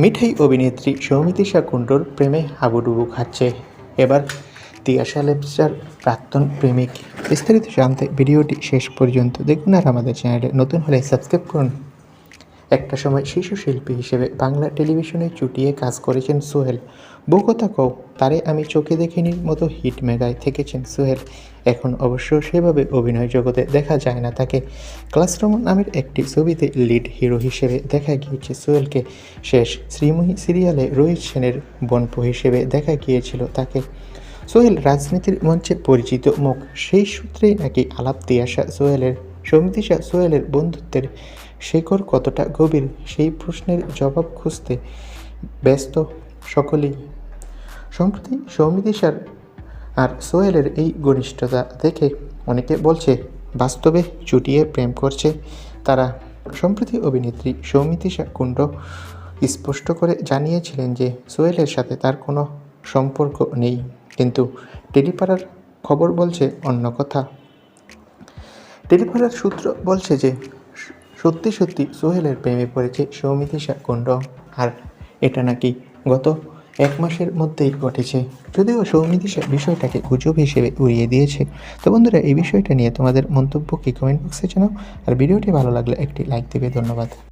মিঠাই অভিনেত্রী সৌমিতিশা কুণ্ডর প্রেমে হাবুডুবু খাচ্ছে। এবার তিয়াশা লেপচার প্রাক্তন প্রেমিক। বিস্তারিত জানতে ভিডিওটি শেষ পর্যন্ত দেখুন আর আমাদের চ্যানেলে নতুন হলে সাবস্ক্রাইব করুন। একটা সময় শিশু শিল্পী হিসেবে বাংলা টেলিভিশনে চুটিয়ে কাজ করেছেন সোহেল। কথা কও তারে আমি চোখে দেখিনি মতো হিট মেগায় থেকেছেন সোহেল। এখন অবশ্য সেভাবে অভিনয় জগতে দেখা যায় না তাকে। ক্লাসরুম নামের একটি ছবিতে লিড হিরো হিসেবে দেখা গিয়েছে সোহেলকে। শেষ শ্রীময়ী সিরিয়ালে রোহিত সেনের বনপ হিসেবে দেখা গিয়েছিল তাকে। সোহেল রাজনীতির মঞ্চে পরিচিত মুখ, সেই সূত্রেই নাকি আলাপ দিয়ে আসা সোহেলের সমিতিশা সোহেলের বন্ধুত্বের শেকড় কতটা গভীর, সেই প্রশ্নের জবাব খুঁজতে ব্যস্ত সকলেই। সম্প্রতি সৌমিতিশার আর সোহেলের এই ঘনিষ্ঠতা দেখে অনেকে বলছে, বাস্তবে চুটিয়ে প্রেম করছে তারা। সম্প্রতি অভিনেত্রী সৌমিতিশা কুণ্ড স্পষ্ট করে জানিয়েছিলেন যে, সোহেলের সাথে তার কোনো সম্পর্ক নেই। কিন্তু টেলিপাড়ার খবর বলছে অন্য কথা। টেলিপাড়ার সূত্র বলছে যে, সত্যি সত্যি সোহেলের প্রেমে পড়েছে সৌমিতিশা কুণ্ড। আর এটা নাকি গত এক মাসের মধ্যেই ঘটেছে। যদিও সৌমিতিশা বিষয়টাকে গুজব হিসেবে উড়িয়ে দিয়েছে। তো বন্ধুরা, এই বিষয়টা নিয়ে তোমাদের মন্তব্য কি কমেন্ট বক্সে জানাও। আর ভিডিওটি ভালো লাগলে একটি লাইক দেবে। ধন্যবাদ।